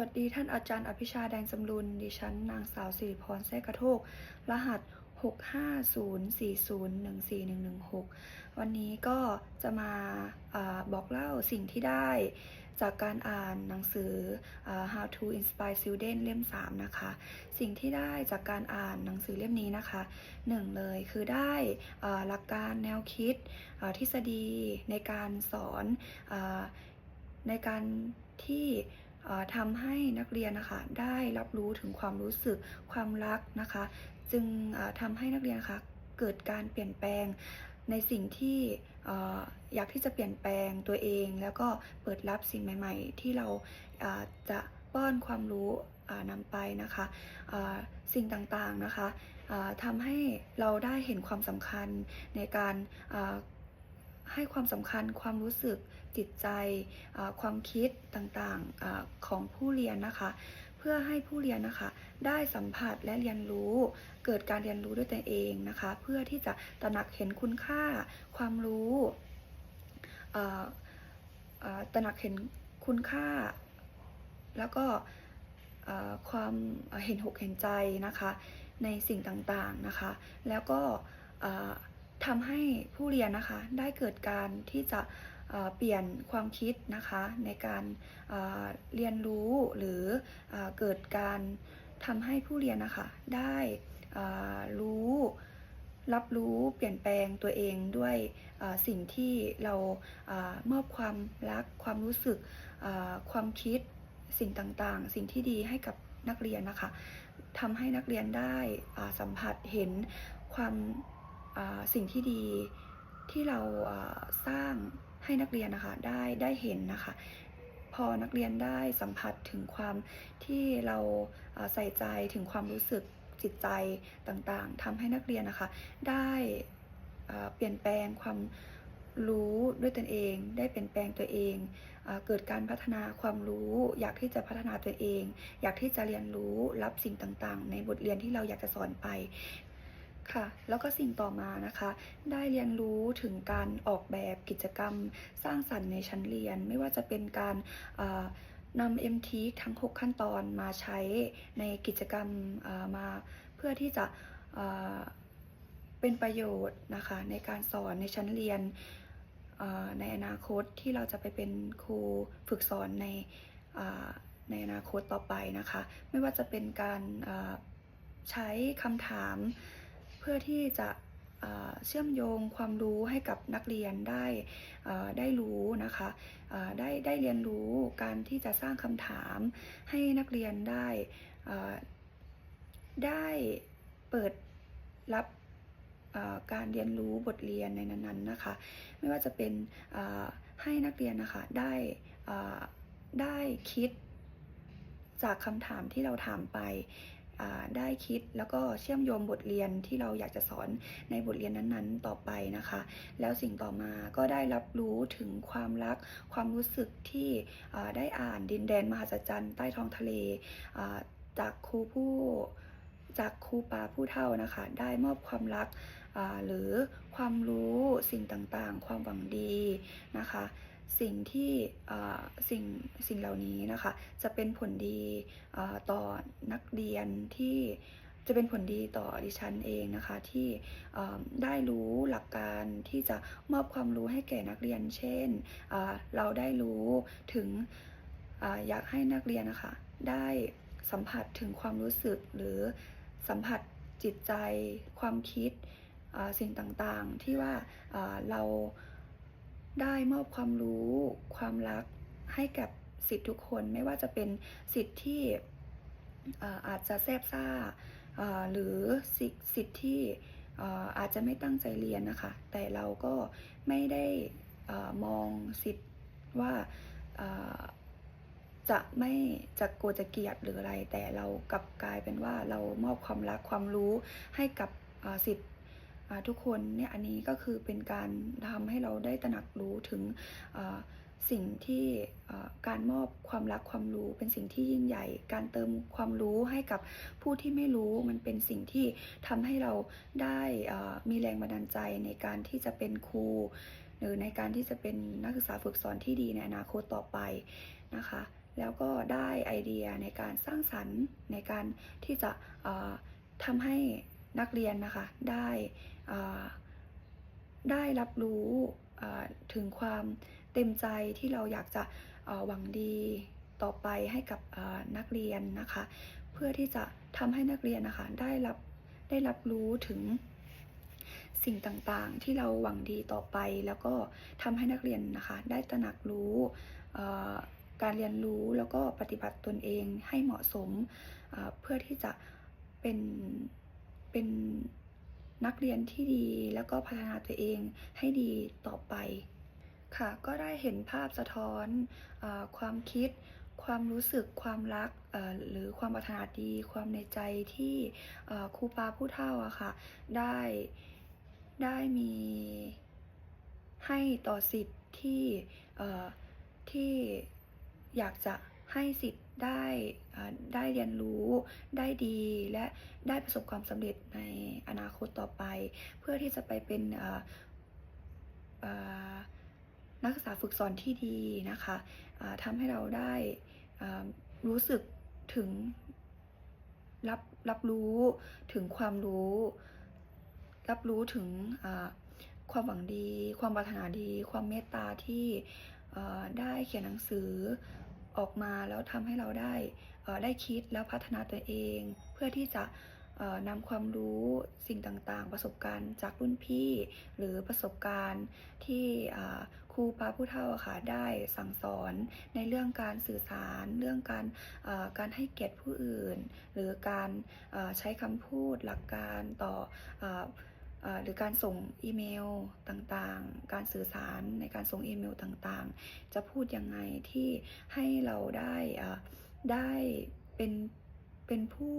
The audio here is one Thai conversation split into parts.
วัสดีท่านอาจารย์อภิชาแดงสำรุนดิฉันนางสาวสิริพรแทรกระโทก รหัส 65040141116 วันนี้ก็จะมาอาบอกเล่าสิ่งที่ได้จากการอ่านหนังสืออ How to Inspire Student เล่ม 3 นะคะ สิ่งที่ได้จากการอ่านหนังสือเล่มนี้นะคะหนึ่งเลยคือได้อ่าหลักการแนวคิดทฤษฎีในการสอนอในการที่ ทำให้นักเรียนนะคะได้รับรู้ถึงความรู้สึกความรักนะคะ จึงทำให้นักเรียนนะคะเกิดการเปลี่ยนแปลงในสิ่งที่อยากที่จะเปลี่ยนแปลงตัวเอง แล้วก็เปิดรับสิ่งใหม่ ๆ ที่เราจะป้อนความรู้อ่านำไปนะคะสิ่งต่างๆนะคะทำให้เราได้เห็นความสำคัญในการ ให้ความสำคัญความรู้สึกจิตใจ ความคิดต่างๆของผู้เรียนนะคะ เพื่อให้ผู้เรียนนะคะ ได้สัมผัสและเรียนรู้ เกิดการเรียนรู้ด้วยตัวเองนะคะ เพื่อที่จะตระหนักเห็นคุณค่า ความรู้ตระหนักเห็นคุณค่า แล้วก็ความเห็นหกเห็นใจนะคะ ในสิ่งต่างๆนะคะ แล้วก็ ทำให้ผู้เรียนนะคะได้เกิดการที่จะเปลี่ยนความคิดนะคะในการเอ่อเรียนรู้หรือเอเกิดการทำให้ผู้เรียนนะคะได้รู้รับรู้เปลี่ยนแปลงตัวเองด้วยสิ่งที่เราเออมอบความรักความรู้สึกความคิดสิ่งต่างๆ สิ่งที่ดีให้กับนักเรียนนะคะทำให้นักเรียนได้สัมผัสเห็นความ สิ่งที่ดีที่เราสร้างให้นักเรียนนะคะได้ได้เห็นนะคะ พอนักเรียนได้สัมผัสถึงความที่เราใส่ใจถึงความรู้สึกจิตใจต่างๆทำให้นักเรียนนะคะ ได้เปลี่ยนแปลงความรู้ด้วยตนเอง ได้เปลี่ยนแปลงตัวเองเอเกิดการพัฒนาความรู้ อยากที่จะพัฒนาตัวเอง อยากที่จะเรียนรู้รับสิ่งต่างๆ ในบทเรียนที่เราอยากจะสอนไป ค่ะ แล้วก็สิ่งต่อมานะคะ ได้เรียนรู้ถึงการออกแบบกิจกรรม สร้างสรรค์ในชั้นเรียน ไม่ว่าจะเป็นการเอ่อนำ MT ทั้ง 6 ขั้นตอนมาใช้ในกิจกรรมมาเพื่อที่จะเป็นประโยชน์นะคะในการสอนในชั้นเรียนในอนาคตที่เราจะไปเป็นครูฝึกสอนในในอนาคตต่อไปนะคะ ไม่ว่าจะเป็นการใช้คำถาม พื่อที่จะเชื่อมโยงความรู้ให้กับนักเรียนได้ได้รู้นะคะได้ได้เรียนรู้การที่จะสร้างคำถามให้นักเรียนได้ได้เปิดรับการเรียนรู้บทเรียนในนั้นๆนะคะ ไม่ว่าจะเป็นให้นักเรียนนะคะได้ได้คิดจากคำถามที่เราถามไป ได้คิดแล้วก็เชื่อมโยงบทเรียนที่เราอยากจะสอนในบทเรียนนั้นๆ ต่อไปนะคะ แล้วสิ่งต่อมาก็ได้รับรู้ถึงความรัก ความรู้สึกที่ได้อ่านดินแดนมหัศจรรย์ใต้ท้องทะเลจากครูผู้จากครูปาผู้เท่านะคะ ได้มอบความรักหรือความรู้สิ่งต่างๆ ความหวังดีนะคะ สิ่งที่สิ่งสิ่งเหล่านี้นะคะ จะเป็นผลดีต่อนักเรียนที่จะเป็นผลดีต่อดิฉันเองนะคะ ที่ได้รู้หลักการที่จะมอบความรู้ให้แก่นักเรียน เช่น เราได้รู้ถึงออยากให้นักเรียนนะคะ ได้สัมผัสถึงความรู้สึกหรือสัมผัสจิตใจความคิดสิ่งต่างๆ ที่ว่าเรา ได้มอบความรู้ ความรักให้กับสิทธิ์ทุกคนไม่ว่าจะเป็นสิทธิ์ที่อาจจะแซบซ่าหรือสิสิทธิ์ที่อาจจะไม่ตั้งใจเรียนนะคะ แต่เราก็ไม่ได้อมองสิทธิ์ว่าจะไม่จะโกรธจะเกลียดหรืออะไร แต่เรากลับกลายเป็นว่าเรามอบความรักความรู้ให้กับสิทธิ์ ทุกคนเนี่ยอันนี้ก็คือเป็นการทำให้เราได้ตระหนักรู้ถึงสิ่งที่การมอบความรักความรู้เป็นสิ่งที่ยิ่งใหญ่ การเติมความรู้ให้กับผู้ที่ไม่รู้มันเป็นสิ่งที่ทำให้เราได้มีแรงบันดาลใจในการที่จะเป็นครู หรือในการที่จะเป็นนักศึกษาฝึกสอนที่ดีในอนาคตต่อไปนะคะ แล้วก็ได้ไอเดียในการสร้างสรรค์ในการที่จะทำให้ นักเรียนนะคะได้ได้รับรู้ถึงความเต็มใจที่เราอยากจะหวังดีต่อไปให้กับนักเรียนนะคะ เพื่อที่จะทำให้นักเรียนนะคะได้รับได้รับรู้ถึงสิ่งต่างๆ ที่เราหวังดีต่อไป แล้วก็ทำให้นักเรียนนะคะ ได้ตระหนักรู้การเรียนรู้แล้วก็ปฏิบัติตนเองให้เหมาะสมเเพื่อที่จะเป็น เป็นนักเรียนที่ดีแล้วก็พัฒนาตัวเองให้ดีต่อไป ค่ะก็ได้เห็นภาพสะท้อนอความคิด ความรู้สึกความรักหรือความปรารถนาดี ความในใจที่ครูปาผู้เฒ่าอะค่ะได้ได้มีให้ต่อสิทธิ์ที่เอ่อที่อยากจะให้สิทธิ์ ได้ได้เรียนรู้ได้ดีและได้ประสบความสำเร็จในอนาคตต่อไป เพื่อที่จะไปเป็นนักศึกษาฝึกสอนที่ดีนะคะทำให้เราได้รู้สึกถึงรับรับรู้ถึงความรู้ รับรู้ถึงความหวังดี ความปรารถนาดี ความเมตตาที่ได้เขียนหนังสือ ออกมาแล้วทำให้เราได้ได้คิดแล้วพัฒนาตัวเอง เพื่อที่จะนำความรู้สิ่งต่างๆ ประสบการณ์จากรุ่นพี่ หรือประสบการณ์ที่ครูปาผู้เฒ่าค่ะได้สั่งสอนในเรื่องการสื่อสาร เรื่องการการให้เกียรติผู้อื่น หรือการใช้คำพูดหลักการต่ออ หรือการส่งอีเมลต่างๆ การสื่อสารในการส่งอีเมลต่างๆ จะพูดยังไงที่ให้เราได้ได้เป็นเป็นผู้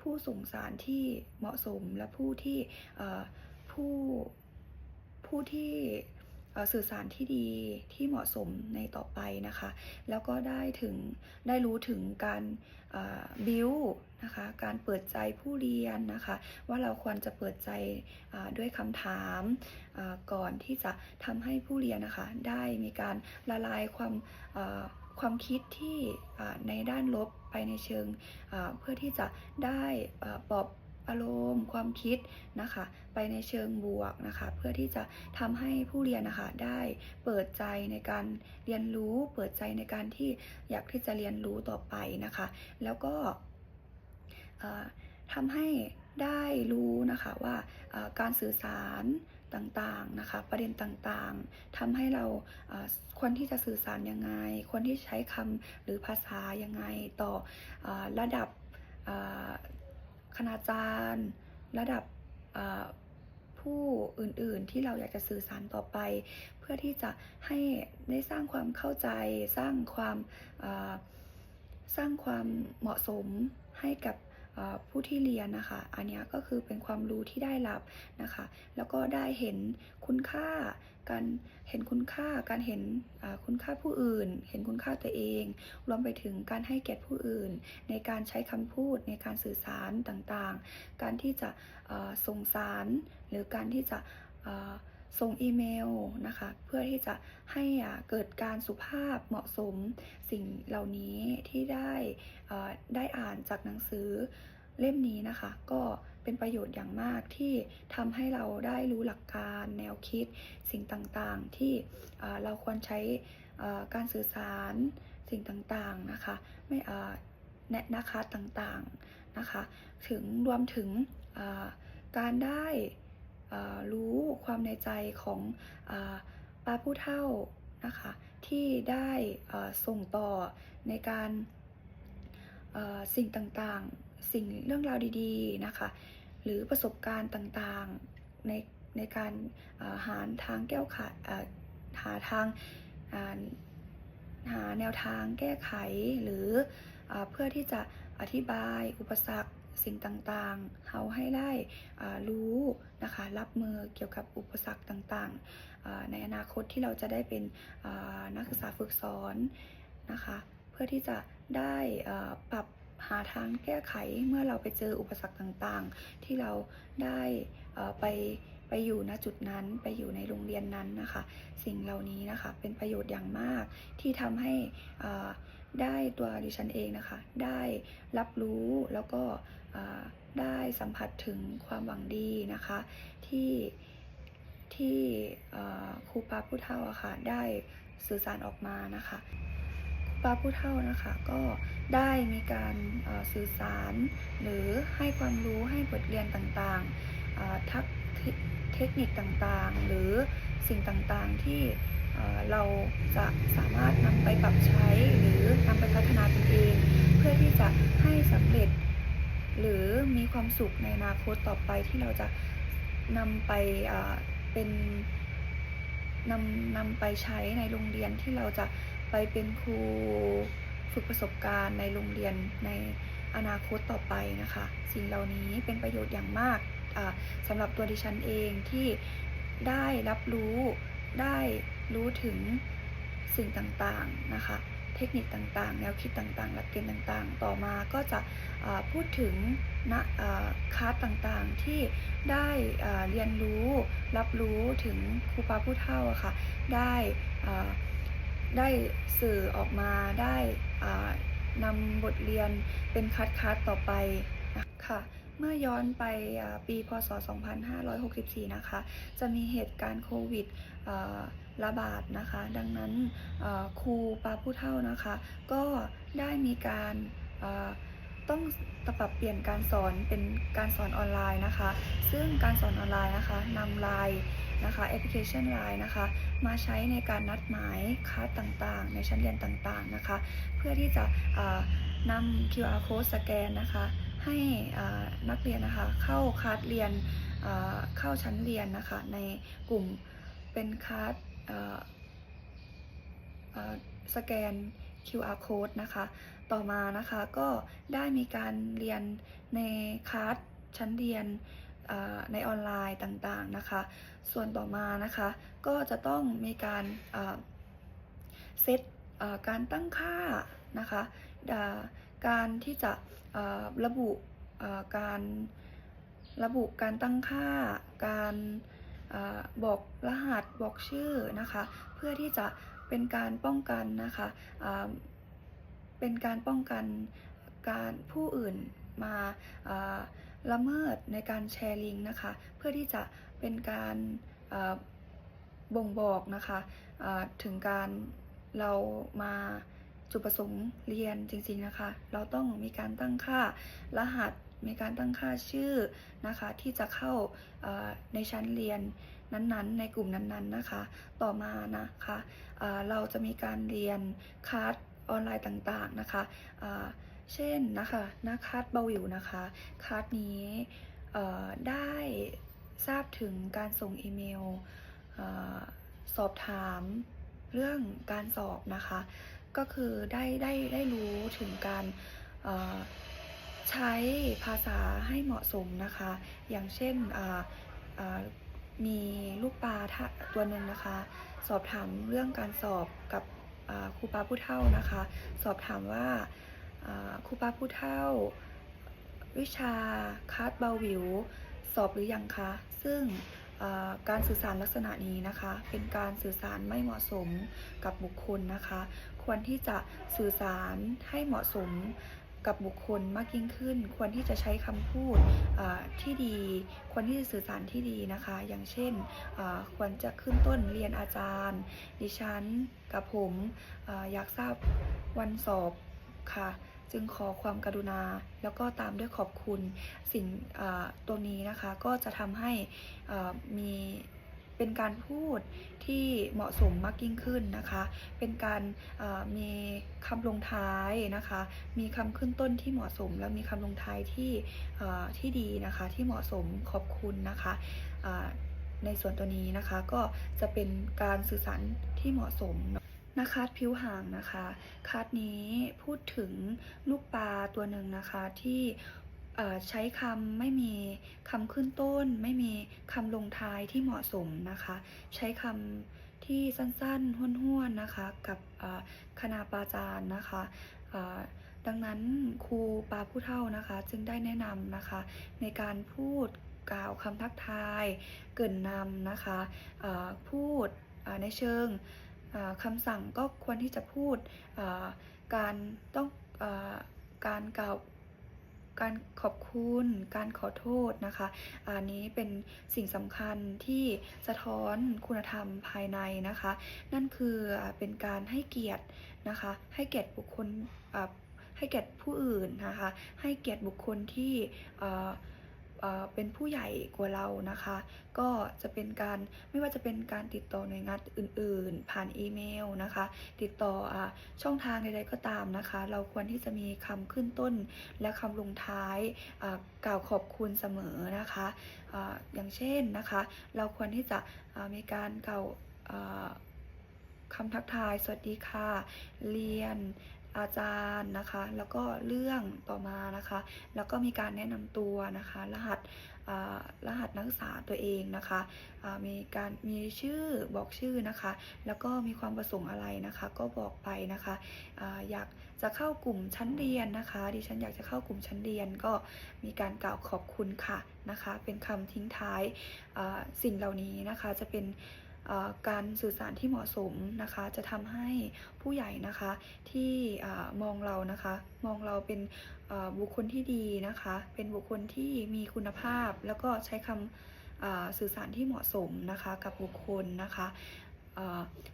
ผู้ส่งสารที่เหมาะสมและผู้ที่ผู้ผู้ที่ สื่อสารที่ดีที่เหมาะสมในต่อไปนะคะ แล้วก็ได้ถึงได้รู้ถึงการบิวนะคะการเปิดใจผู้เรียนนะคะ ว่าเราควรจะเปิดใจด้วยคำถามก่อนที่จะทำให้ผู้เรียนนะคะ ได้มีการละลายความความคิดที่ในด้านลบไปในเชิงเพื่อที่จะได้ปอบ อารมณ์ความคิดนะคะ ไปในเชิงบวกนะคะ เพื่อที่จะทำให้ผู้เรียนนะคะได้เปิดใจในการเรียนรู้ เปิดใจในการที่อยากที่จะเรียนรู้ต่อไปนะคะ แล้วก็เอ่อทำให้ได้รู้นะคะว่าการสื่อสารต่างๆนะคะ ประเด็นต่างๆทำให้เราควรที่จะสื่อสารยังไง ควรที่ใช้คำหรือภาษายังไงต่ออระดับ คณาจารย์ ระดับผู้อื่นๆ ที่เราอยากจะสื่อสารต่อไป เพื่อที่จะให้ได้สร้างความเข้าใจ สร้างความสร้างความเหมาะสมให้กับ ผู้ที่เรียนนะคะ อันนี้ก็คือเป็นความรู้ที่ได้รับนะคะ แล้วก็ได้เห็นคุณค่า การเห็นคุณค่า การเห็นคุณค่าผู้อื่น เห็นคุณค่าตัวเอง รวมไปถึงการให้เกียรติผู้อื่น ในการใช้คำพูดในการสื่อสารต่างๆ การที่จะส่งสารหรือการที่จะ ส่งอีเมลนะคะ เพื่อที่จะให้อ่าเกิดการสุภาพเหมาะสมสิ่งเหล่านี้ที่ได้อ่อได้อ่านจากหนังสือเล่มนี้นะคะ ก็เป็นประโยชน์อย่างมากที่ทำให้เราได้รู้หลักการแนวคิดสิ่งต่างๆ ที่เราควรใช้อ่อการสื่อสารสิ่งต่างๆนะคะไม่อ่อแนะนะคะต่างๆนะคะ ถึงรวมถึงอ่อการได้ รู้ความในใจของอป้าผู้เฒ่านะคะที่ได้ส่งต่อในการสิ่งต่างๆ สิ่งเรื่องราวดีๆนะคะหรือประสบการณ์ต่างๆในในการหาทางแก้ไขเอ่อหาทางหาแนวทางแก้ไขหรืออเพื่อที่จะอธิบายอุปสรรค สิ่งต่างๆเขาให้ได้รู้นะคะรับมือเกี่ยวกับอุปสรรคต่างๆ ในอนาคตที่เราจะได้เป็นนักศึกษาฝึกสอนนะคะเพื่อที่จะได้ปรับหาทางแก้ไขเมื่อเราไปเจออุปสรรคต่างๆ ที่เราได้ไปไปอยู่ณจุดนั้นไปอยู่ในโรงเรียนนั้นนะคะ สิ่งเหล่านี้นะคะเป็นประโยชน์อย่างมากที่ทำให้ ได้ตัวดิฉันเองนะคะ ได้รับรู้แล้วก็ได้สัมผัสถึงความหวังดีนะคะ ที่ที่ครูปาผู้เฒ่าอะค่ะได้สื่อสารออกมานะคะครูปาผู้เฒ่านะคะก็ได้มีการสื่อสาร หรือให้ความรู้ให้บทเรียนต่างๆทักเทคนิคต่างๆ หรือสิ่งต่างๆที่ เราจะสามารถนำไปปรับใช้หรือนำไปพัฒนาตนเอง เพื่อที่จะให้สำเร็จ หรือมีความสุขในอนาคตต่อไปที่เราจะนำไปเป็นนำนำไปใช้ในโรงเรียนที่เราจะไปเป็นครูฝึกประสบการณ์ในโรงเรียนในอนาคตต่อไปนะคะ สิ่งเหล่านี้เป็นประโยชน์อย่างมากสำหรับตัวดิฉันเองที่ได้รับรู้ ได้รู้ถึงสิ่งต่างๆนะคะ เทคนิคต่างๆ แนวคิดต่างๆ หลักเกณฑ์ต่างๆ ต่อมาก็จะพูดถึงณอ่าคาสต่างๆที่ได้เรียนรู้รับรู้ถึงครูปาผู้เฒ่าค่ะ ได้ได้สื่อออกมาได้นำบทเรียนเป็นคัดคัดต่อไปนะคะเมื่อย้อนไปอ่าปีพศ 2564 นะคะ จะมีเหตุการณ์โควิด ระบาดนะคะ ดังนั้นครูปาผู้เฒ่านะคะ ก็ได้มีการต้องปรับเปลี่ยนการสอนเป็นการสอนออนไลน์นะคะ ซึ่งการสอนออนไลน์นะคะนำไลน์นะคะแอปพลิเคชันไลน์นะคะ มาใช้ในการนัดหมายคลาสต่างๆ ในชั้นเรียนต่างๆนะคะ เพื่อที่จะนำ QR code สแกนนะคะ ให้นักเรียนนะคะเข้าคลาสเรียนเข้าชั้นเรียนนะคะในกลุ่ม เป็นคลาสสแกน QR code นะคะ ต่อมานะคะก็ได้มีการเรียนในคลาสชั้นเรียนในออนไลน์ต่างๆนะคะ ส่วนต่อมานะคะก็จะต้องมีการเซตการตั้งค่านะคะการที่จะระบุการระบุการตั้งค่า การ บอกรหัสบอกชื่อนะคะ เพื่อที่จะเป็นการป้องกันนะคะเป็นการป้องกันการผู้อื่นมาละเมิดในการแชร์ลิงก์นะคะ เพื่อที่จะเป็นการบ่งบอกนะคะถึงการเรามาจุดประสงค์เรียนจริงๆนะคะ เราต้องมีการตั้งค่ารหัส มีการตั้งค่าชื่อนะคะ ที่จะเข้าในชั้นเรียนนั้นๆ ในกลุ่มนั้นๆนะคะ ต่อมานะคะเราจะมีการเรียนคลาสออนไลน์ต่างๆนะคะเช่นนะคะน้าคลาสเบาวิวนะคะคลาสนี้ได้ทราบถึงการส่งอีเมลเอสอบถามเรื่องการสอบนะคะ ก็คือได้ได้ได้รู้ถึงการ ใช้ภาษาให้เหมาะสมนะคะ อย่างเช่นมีลูกปลาตัวหนึ่งนะคะ สอบถามเรื่องการสอบกับครูปาผู้เฒ่านะคะ สอบถามว่าครูปาผู้เฒ่า วิชาคาดเบาวิว สอบหรือยังคะ ซึ่งการสื่อสารลักษณะนี้นะคะ เป็นการสื่อสารไม่เหมาะสมกับบุคคลนะคะ ควรที่จะสื่อสารให้เหมาะสม กับบุคคลมากยิ่งขึ้น ควรที่จะใช้คำพูดที่ดี ควรที่จะสื่อสารที่ดีนะคะ อย่างเช่นควรจะขึ้นต้นเรียนอาจารย์ ดิฉันกับผมออยากทราบวันสอบค่ะจึงขอความกรุณาแล้วก็ตามด้วยขอบคุณสิ่งตัวนี้นะคะ ก็จะทำให้มีเป็นการพูด ที่เหมาะสมมากยิ่งขึ้นนะคะ เป็นการมีคำลงท้ายนะคะ มีคำขึ้นต้นที่เหมาะสม แล้วมีคำลงท้ายที่ที่ดีนะคะ ที่เหมาะสมขอบคุณนะคะในส่วนตัวนี้นะคะก็จะเป็นการสื่อสารที่เหมาะสมนะนะคะผิวหางนะคะคาดนี้พูดถึงลูกปลาตัวหนึ่งนะคะที่ ใช้คำไม่มีคำขึ้นต้น ไม่มีคำลงท้ายที่เหมาะสมนะคะ ใช้คำที่สั้นๆห้วนๆนะคะ กับคณาปาจารย์นะคะดังนั้นครูปาผู้เท่านะคะ จึงได้แนะนำนะคะ ในการพูดกล่าวคำทักทาย เกินนำนะคะพูดในเชิงคำสั่งก็ควรที่จะพูดการต้องอการกล่าว การขอบคุณ การขอโทษนะคะ อันนี้เป็นสิ่งสำคัญที่สะท้อนคุณธรรมภายในนะคะ นั่นคือเป็นการให้เกียรตินะคะ ให้เกียรติบุคคลให้เกียรติผู้อื่นนะคะ ให้เกียรติบุคคลที่ เป็นผู้ใหญ่กว่าเรานะคะ ก็จะเป็นการไม่ว่าจะเป็นการติดต่อหน่วยงานอื่น ๆ ผ่านอีเมลนะคะ ติดต่ออช่องทางใดๆก็ตามนะคะ เราควรที่จะมีคำขึ้นต้นและคำลงท้ายกล่าวขอบคุณเสมอนะคะออย่างเช่นนะคะ เราควรที่จะมีการกล่าวคำทักทาย สวัสดีค่ะ เรียน อาจารย์นะคะ แล้วก็เรื่องต่อมานะคะ แล้วก็มีการแนะนำตัวนะคะ รหัสรหัสนักศึกษาตัวเองนะคะมีการมีชื่อบอกชื่อนะคะ แล้วก็มีความประสงค์อะไรนะคะ ก็บอกไปนะคะออยากจะเข้ากลุ่มชั้นเรียนนะคะ ดิฉันอยากจะเข้ากลุ่มชั้นเรียนก็มีการกล่าวขอบคุณค่ะนะคะ เป็นคำทิ้งท้ายสิ่งเหล่านี้นะคะจะเป็น การสื่อสารที่เหมาะสมนะคะจะทำให้ผู้ใหญ่นะคะที่อมองเรานะคะมองเราเป็นบุคคลที่ดีนะคะ เป็นบุคคลที่มีคุณภาพ แล้วก็ใช้คำอ่าสื่อสารที่เหมาะสมนะคะกับบุคคลนะคะ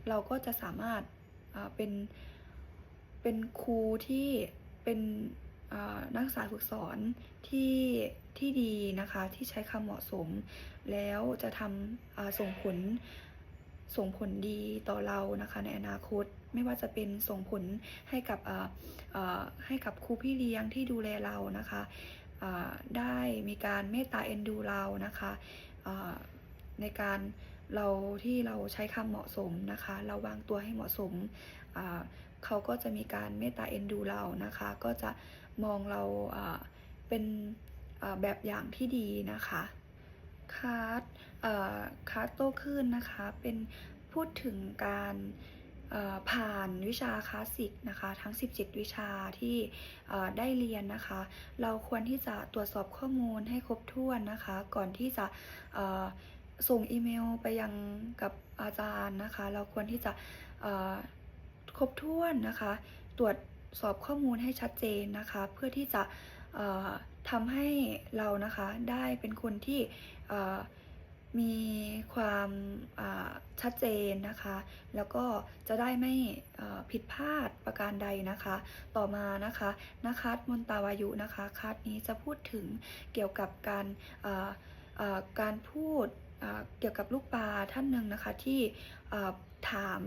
เราก็จะสามารถอ่าเป็นเป็นครูที่เป็นนักศึกษาฝึกสอนที่ที่ดีนะคะที่ใช้คำเหมาะสม แล้วจะทำส่งผล ส่งผลดีต่อเรานะคะในอนาคตไม่ว่าจะเป็นส่งผลให้กับให้กับครูพี่เลี้ยงที่ดูแลเรานะคะได้มีการเมตตาเอ็นดูเรานะคะในการเราที่เราใช้คำเหมาะสมนะคะ เราวางตัวให้เหมาะสมเขาก็จะมีการเมตตาเอ็นดูเรานะคะ ก็จะมองเราเป็นแบบอย่างที่ดีนะคะคาร์ดอ่า คาร์ดโตขึ้นนะคะ เป็นพูดถึงการผ่านวิชาคลาสสิกนะคะทั้ง 17 วิชาที่ได้เรียนนะคะ เราควรที่จะตรวจสอบข้อมูลให้ครบถ้วนนะคะ ก่อนที่จะส่งอีเมลไปยังกับอาจารย์นะคะ เราควรที่จะครบถ้วนนะคะ ตรวจสอบข้อมูลให้ชัดเจนนะคะ เพื่อที่จะทำให้เรานะคะได้เป็นคนที่ มีความชัดเจนนะคะ แล้วก็จะได้ไม่ผิดพลาดประการใดนะคะ ต่อมานะคะนคัสมนตาวายุนะคะคัสนี้จะพูดถึงเกี่ยวกับการการพูดเกี่ยวกับลูกปลาท่านหนึ่งนะคะที่ถาม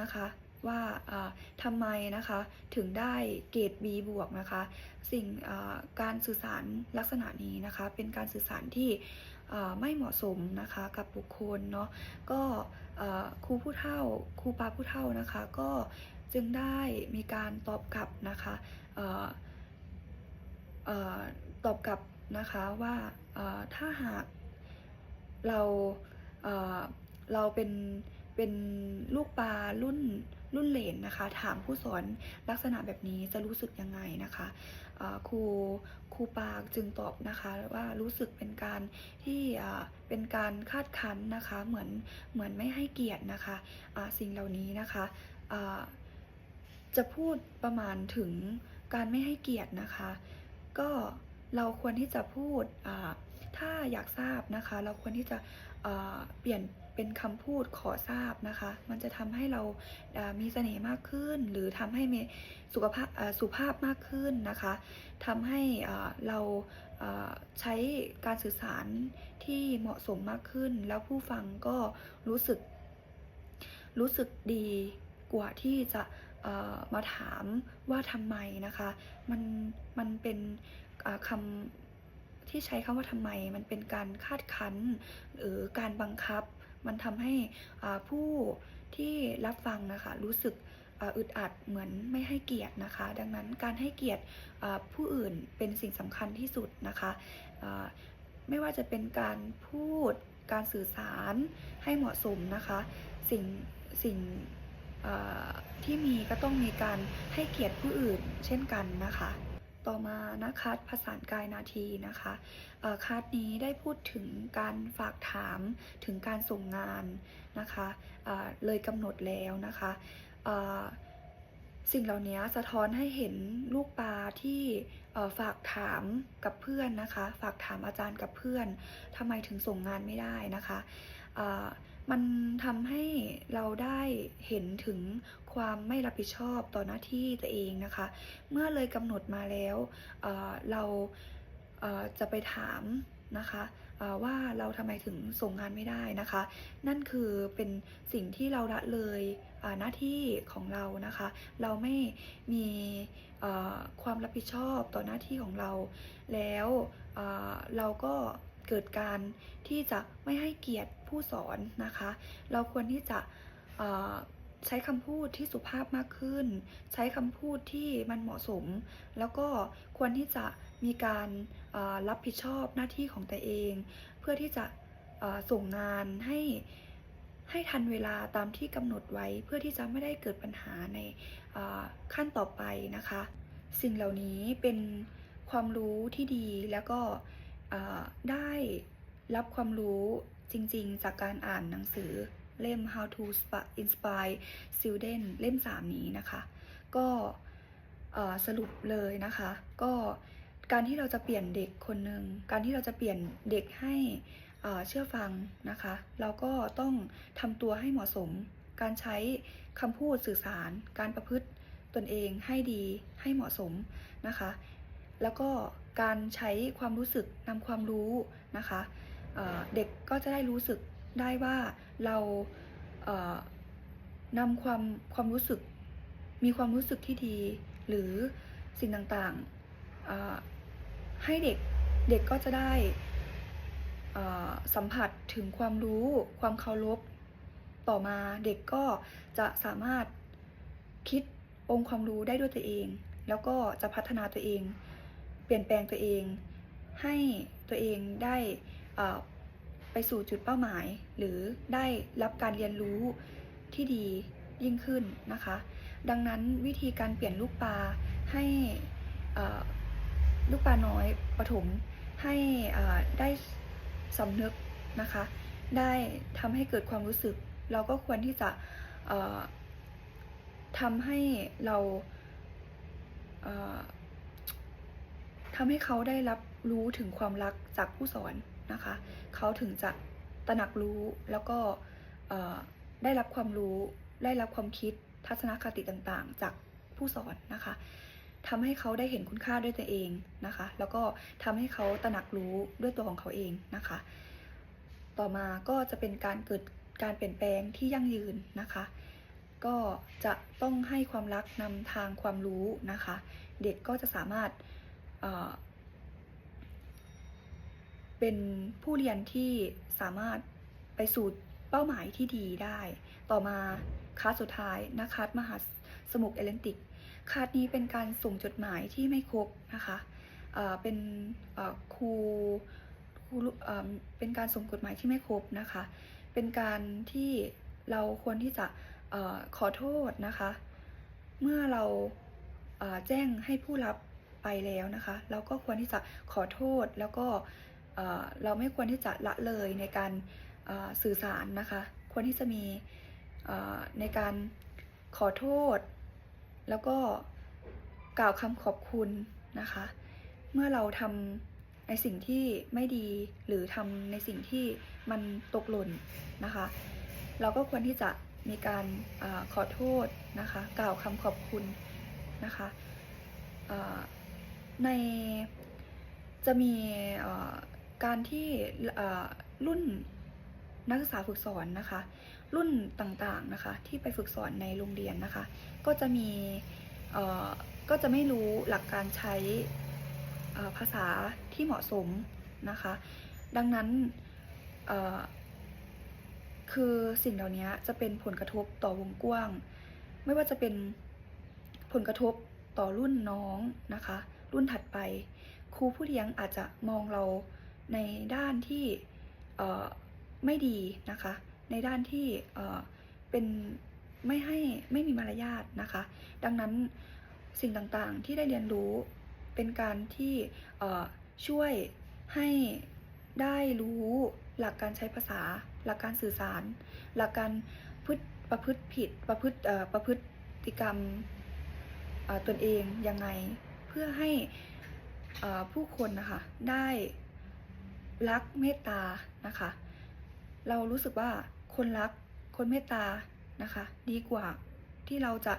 นะคะว่าอ่าทำไมนะคะถึงได้เกรด B บวกนะคะ สิ่งการสื่อสารลักษณะนี้นะคะ เป็นการสื่อสารที่ ไม่เหมาะสมนะคะกับบุคคลเนาะก็ครูผู้เฒ่าครูปาผู้เฒ่านะคะ ก็จึงได้มีการตอบกลับนะคะออตอบกลับนะคะว่าถ้าหากเราเเราเป็นเป็นลูกปลารุ่นรุ่นเหลนนะคะ ถามผู้สอนลักษณะแบบนี้จะรู้สึกยังไงนะคะ ครูครูปาจึงตอบนะคะว่ารู้สึกเป็นการที่เป็นการคาดคั้นนะคะเหมือนเหมือนไม่ให้เกียรตินะคะสิ่งเหล่านี้นะคะจะพูดประมาณถึงการไม่ให้เกียรตินะคะ ก็เราควรที่จะพูดถ้าอยากทราบนะคะ เราควรที่จะเปลี่ยน เป็นคำพูดขอทราบนะคะ มันจะทำให้เรามีเสน่ห์มากขึ้น หรือทำให้มีสุขภาพสุภาพมากขึ้นนะคะทำให้เราใช้การสื่อสารที่เหมาะสมมากขึ้น แล้วผู้ฟังก็รู้สึก รู้สึกดีกว่าที่จะมาถามว่าทำไมนะคะ มันมันเป็นคำที่ใช้คำว่าทำไมมันเป็นการคาดคั้น หรือการบังคับ มันทำให้ผู้ที่รับฟังนะคะรู้สึกอึดอัดเหมือนไม่ให้เกียรตินะคะ ดังนั้นการให้เกียรติผู้อื่นเป็นสิ่งสำคัญที่สุดนะคะไม่ว่าจะเป็นการพูดการสื่อสารให้เหมาะสมนะคะ สิ่งสิ่งที่มีก็ต้องมีการให้เกียรติผู้อื่นเช่นกันนะคะ ต่อมานะคะภาษานกายนาทีนะคะคัดนี้ได้พูดถึงการฝากถามถึงการส่งงานนะคะเเลยกำหนดแล้วนะคะสิ่งเหล่านี้สะท้อนให้เห็นลูกปลาที่ฝากถามกับเพื่อนนะคะ ฝากถามอาจารย์กับเพื่อนทำไมถึงส่งงานไม่ได้นะคะ มันทำให้เราได้เห็นถึงความไม่รับผิดชอบต่อหน้าที่ตัวเองนะคะ เมื่อเลยกำหนดมาแล้วเเราเจะไปถามนะคะว่าเราทำไมถึงส่งงานไม่ได้นะคะ นั่นคือเป็นสิ่งที่เราละเลยหน้าที่ของเรานะคะ เราไม่มีความรับผิดชอบต่อหน้าที่ของเรา แล้วเราก็ เกิดการที่จะไม่ให้เกียรติผู้สอนนะคะ เราควรที่จะใช้คำพูดที่สุภาพมากขึ้น ใช้คำพูดที่มันเหมาะสม แล้วก็ควรที่จะมีการรับผิดชอบหน้าที่ของตัวเอง เพื่อที่จะส่งงานให้ให้ทันเวลาตามที่กำหนดไว้เพื่อที่จะไม่ได้เกิดปัญหาในขั้นต่อไปนะคะ สิ่งเหล่านี้เป็นความรู้ที่ดีแล้วก็ ได้รับความรู้จริงๆ จากการอ่านหนังสือเล่ม How to Inspire Student เล่ม 3 นี้นะคะ ก็สรุปเลยนะคะ ก็การที่เราจะเปลี่ยนเด็กคนหนึ่งการที่เราจะเปลี่ยนเด็กให้เอ่อเชื่อฟังนะคะ เราก็ต้องทำตัวให้เหมาะสม การใช้คำพูดสื่อสาร การประพฤติตนเองให้ดีให้เหมาะสมนะคะ แล้วก็ การใช้ความรู้สึกนำความรู้นะคะเเด็กก็จะได้รู้สึกได้ว่าเราเนำความความรู้สึก มีความรู้สึกที่ดี หรือสิ่งต่างๆให้เด็กเด็กก็จะได้สัมผัสถึงความรู้ ความเคารพต่อมาเด็กก็จะสามารถคิดองค์ความรู้ได้ด้วยตัวเอง แล้วก็จะพัฒนาตัวเอง ลี่ยนแปลงตัวเอง ให้ตัวเองได้ไปสู่จุดเป้าหมาย หรือได้รับการเรียนรู้ที่ดียิ่งขึ้นนะคะ ดังนั้นวิธีการเปลี่ยนลูกปลาให้ลูกปลาน้อยปฐมให้ได้สำนึกนะคะ ได้ทำให้เกิดความรู้สึก เราก็ควรที่จะทำให้เรา ทำให้เขาได้รับรู้ถึงความรักจากผู้สอนนะคะ เขาถึงจะตระหนักรู้แล้วก็ได้รับความรู้ได้รับความคิดทัศนคติต่างๆ จากผู้สอนนะคะทำให้เขาได้เห็นคุณค่าด้วยตัวเองนะคะ แล้วก็ทำให้เขาตระหนักรู้ด้วยตัวของเขาเองนะคะ ต่อมาก็จะเป็นการเกิดการเปลี่ยนแปลงที่ยั่งยืนนะคะ ก็จะต้องให้ความรักนำทางความรู้นะคะ เด็กก็จะสามารถ เป็นผู้เรียนที่สามารถไปสู่เป้าหมายที่ดีได้ ต่อมาคลาสสุดท้ายนักคัดมหาสมุทรแอตแลนติกคลาสนี้เป็นการส่งจดหมายที่ไม่ครบนะคะเป็นครูเป็นการส่งจดหมายที่ไม่ครบนะคะ เป็นการที่เราควรที่จะขอโทษนะคะ เมื่อเราแจ้งให้ผู้รับ ไปแล้วนะคะ เราก็ควรที่จะขอโทษแล้วก็เราไม่ควรที่จะละเลยในการสื่อสารนะคะ ควรที่จะมีในการขอโทษ แล้วก็กล่าวคำขอบคุณนะคะ เมื่อเราทำในสิ่งที่ไม่ดีหรือทำในสิ่งที่มันตกหล่นนะคะ เราก็ควรที่จะมีการอขอโทษนะคะ กล่าวคำขอบคุณนะคะ ในจะมีการที่รุ่นนักศึกษาฝึกสอนนะคะ รุ่นต่างๆนะคะ ที่ไปฝึกสอนในโรงเรียนนะคะ ก็จะมีก็จะไม่รู้หลักการใช้ภาษาที่เหมาะสมนะคะ ดังนั้นคือสิ่งเหล่านี้จะเป็นผลกระทบต่อวงกว้าง ไม่ว่าจะเป็นผลกระทบต่อรุ่นน้องนะคะ รุ่นถัดไป ครูผู้เลี้ยงอาจจะมองเราในด้านที่ไม่ดีนะคะ ในด้านที่เป็นไม่ให้ไม่มีมารยาทนะคะ ดังนั้นสิ่งต่างๆที่ได้เรียนรู้เป็นการที่ช่วยให้ได้รู้หลักการใช้ภาษา หลักการสื่อสาร หลักการพฤติประพฤติผิดประพฤติประพฤติกรรมตนเองยังไง พื่อให้ผู้คนนะคะได้รักเมตตานะคะ เรารู้สึกว่าคนรักคนเมตตานะคะ ดีกว่าที่เราจะ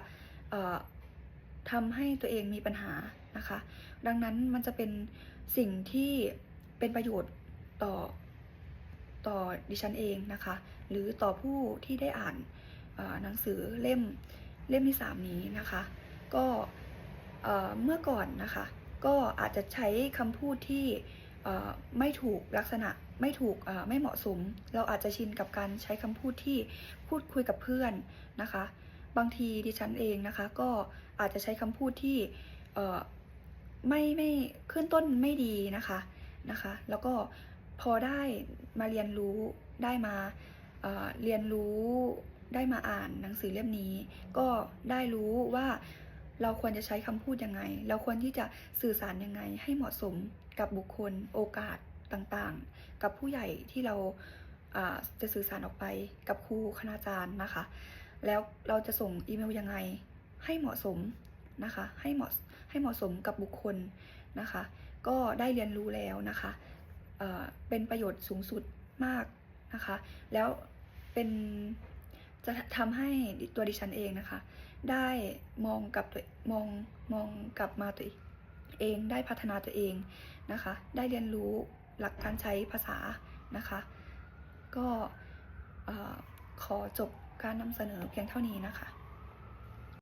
ทำให้ตัวเองมีปัญหานะคะ ดังนั้นมันจะเป็นสิ่งที่เป็นประโยชน์ต่อต่อดิฉันเองนะคะ หรือต่อผู้ที่ได้อ่านหนังสือเล่มเล่มที่สามนี้นะคะ ก็ เมื่อก่อนนะคะ ก็อาจจะใช้คำพูดที่ไม่ถูกลักษณะไม่ถูกไม่เหมาะสม เราอาจจะชินกับการใช้คำพูดที่พูดคุยกับเพื่อนนะคะ บางทีดิฉันเองนะคะ ก็อาจจะใช้คำพูดที่ไม่ไม่ขึ้นต้นไม่ดีนะคะนะคะ แล้วก็พอได้มาเรียนรู้ได้มาเเรียนรู้ได้มาอ่านหนังสือเล่มนี้ ก็ได้รู้ว่า เราควรจะใช้คำพูดยังไง เราควรที่จะสื่อสารยังไง ให้เหมาะสมกับบุคคลโอกาสต่างๆ กับผู้ใหญ่ที่เราจะสื่อสารออกไปกับครูคณาจารย์นะคะ แล้วเราจะส่งอีเมลยังไงให้เหมาะสมนะคะให้เหมาะให้เหมาะสมกับบุคคลนะคะ ก็ได้เรียนรู้แล้วนะคะเเป็นประโยชน์สูงสุดมากนะคะ แล้วเป็นจะทำให้ตัวดิฉันเองนะคะ ได้มองกับตัวมองมองกลับมาตัวเองได้พัฒนาตัวเองนะคะ ได้เรียนรู้หลักการใช้ภาษานะคะ ก็ขอจบการนำเสนอเพียงเท่านี้นะคะ